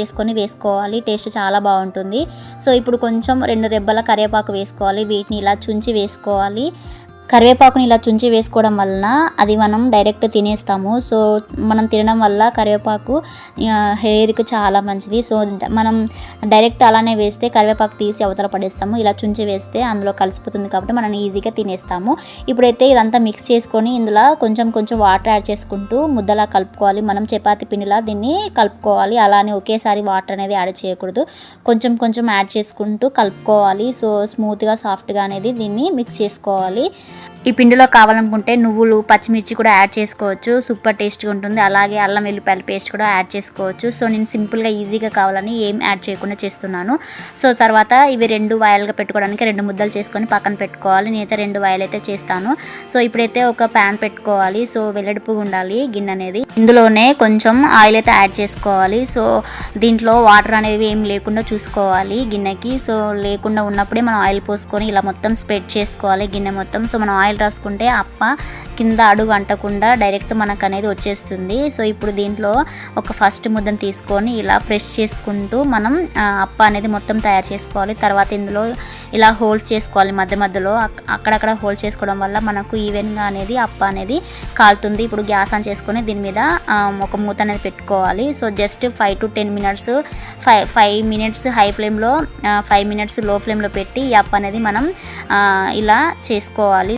చేసుకొని వేసుకోవాలి. టేస్ట్ చాలా బాగుంటుంది. సో ఇప్పుడు కొంచెం రెండు రెబ్బల కరివేపాకు వేసుకోవాలి. వీటిని ఇలా చుంచి వేసుకోవాలి. కరివేపాకుని ఇలా చుంచి వేసుకోవడం వలన అది మనం డైరెక్ట్ తినేస్తాము. సో మనం తినడం వల్ల కరివేపాకు హెయిర్కి చాలా మంచిది. సో మనం డైరెక్ట్ అలానే వేస్తే కరివేపాకు తీసి అవతల పడేస్తాము. ఇలా చుంచి వేస్తే అందులో కలిసిపోతుంది కాబట్టి మనం ఈజీగా తినేస్తాము. ఇప్పుడైతే ఇదంతా మిక్స్ చేసుకొని ఇందులో కొంచెం కొంచెం వాటర్ యాడ్ చేసుకుంటూ ముద్దలా కలుపుకోవాలి. మనం చపాతి పిండిలా దీన్ని కలుపుకోవాలి. అలానే ఒకేసారి వాటర్ అనేది యాడ్ చేయకూడదు. కొంచెం కొంచెం యాడ్ చేసుకుంటూ కలుపుకోవాలి. సో స్మూత్గా సాఫ్ట్గా అనేది దీన్ని మిక్స్ చేసుకోవాలి. ఈ పిండిలో కావాలనుకుంటే నువ్వులు పచ్చిమిర్చి కూడా యాడ్ చేసుకోవచ్చు. సూపర్ టేస్ట్గా ఉంటుంది. అలాగే అల్లం వెల్లిపాయల పేస్ట్ కూడా యాడ్ చేసుకోవచ్చు. సో నేను సింపుల్గా ఈజీగా కావాలని ఏం యాడ్ చేయకుండా చేస్తున్నాను. సో తర్వాత ఇవి రెండు వాయిల్గా పెట్టుకోవడానికి రెండు ముద్దలు చేసుకొని పక్కన పెట్టుకోవాలి. నేనైతే రెండు వాయిల్ అయితే చేస్తాను. సో ఇప్పుడైతే ఒక ప్యాన్ పెట్టుకోవాలి. సో వెల్లడిపు ఉండాలి గిన్నె అనేది. ఇందులోనే కొంచెం ఆయిల్ అయితే యాడ్ చేసుకోవాలి. సో దీంట్లో వాటర్ అనేది ఏం లేకుండా చూసుకోవాలి గిన్నెకి. సో లేకుండా ఉన్నప్పుడే మనం ఆయిల్ పోసుకొని ఇలా మొత్తం స్ప్రెడ్ చేసుకోవాలి గిన్నె మొత్తం. సో మనం ఆయిల్ రాసుకుంటే అప్ప కింద అడుగు అంటకుండా డైరెక్ట్ మనకు అనేది వచ్చేస్తుంది. సో ఇప్పుడు దీంట్లో ఒక ఫస్ట్ ముద్దను తీసుకొని ఇలా ప్రెస్ చేసుకుంటూ మనం అప్ప అనేది మొత్తం తయారు చేసుకోవాలి. తర్వాత ఇందులో ఇలా హోల్స్ చేసుకోవాలి మధ్య మధ్యలో. అక్కడక్కడ హోల్స్ చేసుకోవడం వల్ల మనకు ఈవెన్గా అనేది అప్ప అనేది కాలుతుంది. ఇప్పుడు గ్యాస్ ఆన్ చేసుకొని దీని మీద ఒక మూత అనేది పెట్టుకోవాలి. So just five to ten minutes five five minutes high ఫ్లేమ్లో ఫైవ్ మినిట్స్లో ఫ్లేమ్లో పెట్టి ఈ అప్ప అనేది మనం ఇలా చేసుకోవాలి.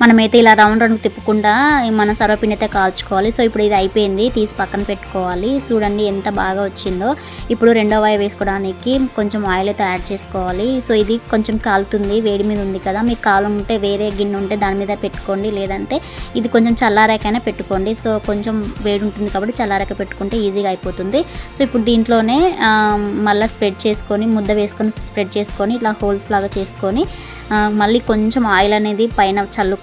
మనమైతే ఇలా రౌండ్ రౌండ్ తిప్పకుండా మన సర్వపిండి అయితే కాల్చుకోవాలి. సో ఇప్పుడు ఇది అయిపోయింది. తీసి పక్కన పెట్టుకోవాలి. చూడండి ఎంత బాగా వచ్చిందో. ఇప్పుడు రెండో వాయి వేసుకోవడానికి కొంచెం ఆయిల్ అయితే యాడ్ చేసుకోవాలి. సో ఇది కొంచెం కాలుతుంది. వేడి మీద ఉంది కదా. మీకు కాలం ఉంటే వేరే గిన్నె ఉంటే దాని మీద పెట్టుకోండి. లేదంటే ఇది కొంచెం చల్లారాకైనా పెట్టుకోండి. సో కొంచెం వేడి ఉంటుంది కాబట్టి చల్లారాక పెట్టుకుంటే ఈజీగా అయిపోతుంది. సో ఇప్పుడు దీంట్లోనే మళ్ళీ స్ప్రెడ్ చేసుకొని ముద్ద వేసుకొని స్ప్రెడ్ చేసుకొని ఇట్లా హోల్స్ లాగా చేసుకొని మళ్ళీ కొంచెం ఆయిల్ అనేది పైన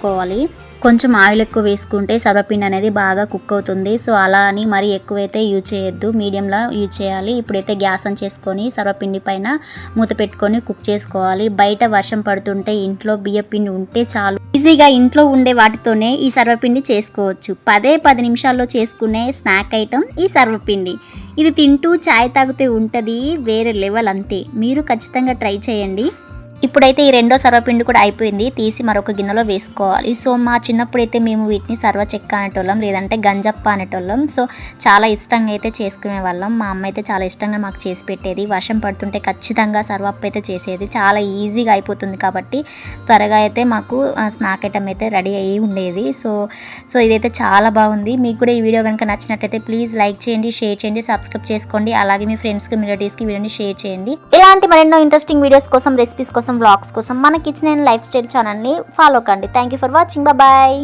చల్లుకోవాలి కొంచెం ఆయిల్ ఎక్కువ వేసుకుంటే సర్వపిండి అనేది బాగా కుక్ అవుతుంది. సో అలా అని మరీ ఎక్కువైతే యూజ్ చేయొద్దు. మీడియంలో యూజ్ చేయాలి. ఇప్పుడైతే గ్యాస్ ఆన్ చేసుకొని సర్వపిండి పైన మూత పెట్టుకొని కుక్ చేసుకోవాలి. బయట వర్షం పడుతుంటే ఇంట్లో బియ్య పిండి ఉంటే చాలు. ఈజీగా ఇంట్లో ఉండే వాటితోనే ఈ సర్వపిండి చేసుకోవచ్చు. పదే పది నిమిషాల్లో చేసుకునే స్నాక్ ఐటమ్ ఈ సర్వపిండి. ఇది తింటూ చాయ్ తాగితే ఉంటుంది వేరే లెవెల్ అంతే. మీరు ఖచ్చితంగా ట్రై చేయండి. ఇప్పుడైతే ఈ రెండో సర్వపిండి కూడా అయిపోయింది. తీసి మరొక గిన్నెలో వేసుకోవాలి. సో మా చిన్నప్పుడైతే మేము వీటిని సర్వ చెక్క అనేటోళ్ళం లేదంటే గంజప్ప అనేటోళ్ళం. సో చాలా ఇష్టంగా అయితే చేసుకునే వాళ్ళం. మా అమ్మ అయితే చాలా ఇష్టంగా మాకు చేసి పెట్టేది. వర్షం పడుతుంటే ఖచ్చితంగా సర్వప్ప అయితే చేసేది. చాలా ఈజీగా అయిపోతుంది కాబట్టి త్వరగా అయితే మాకు స్నాక్ ఐటమ్ అయితే రెడీ అయ్యి ఉండేది. సో సో ఇదైతే చాలా బాగుంది. మీకు కూడా ఈ వీడియో కనుక నచ్చినట్టయితే ప్లీజ్ లైక్ చేయండి షేర్ చేయండి సబ్స్క్రైబ్ చేసుకోండి. అలాగే మీ ఫ్రెండ్స్కి మీ రిలేటివ్స్కి వీడియోని షేర్ చేయండి. ఇలాంటి మరెన్నో ఇంట్రెస్టింగ్ వీడియోస్ కోసం రెసిపీస్ కోసం కోసం వ్లాగ్స్ కోసం మన కిచెన్ అండ్ లైఫ్ స్టైల్ ఛానల్ని ఫాలో కండి. Thank you for watching bye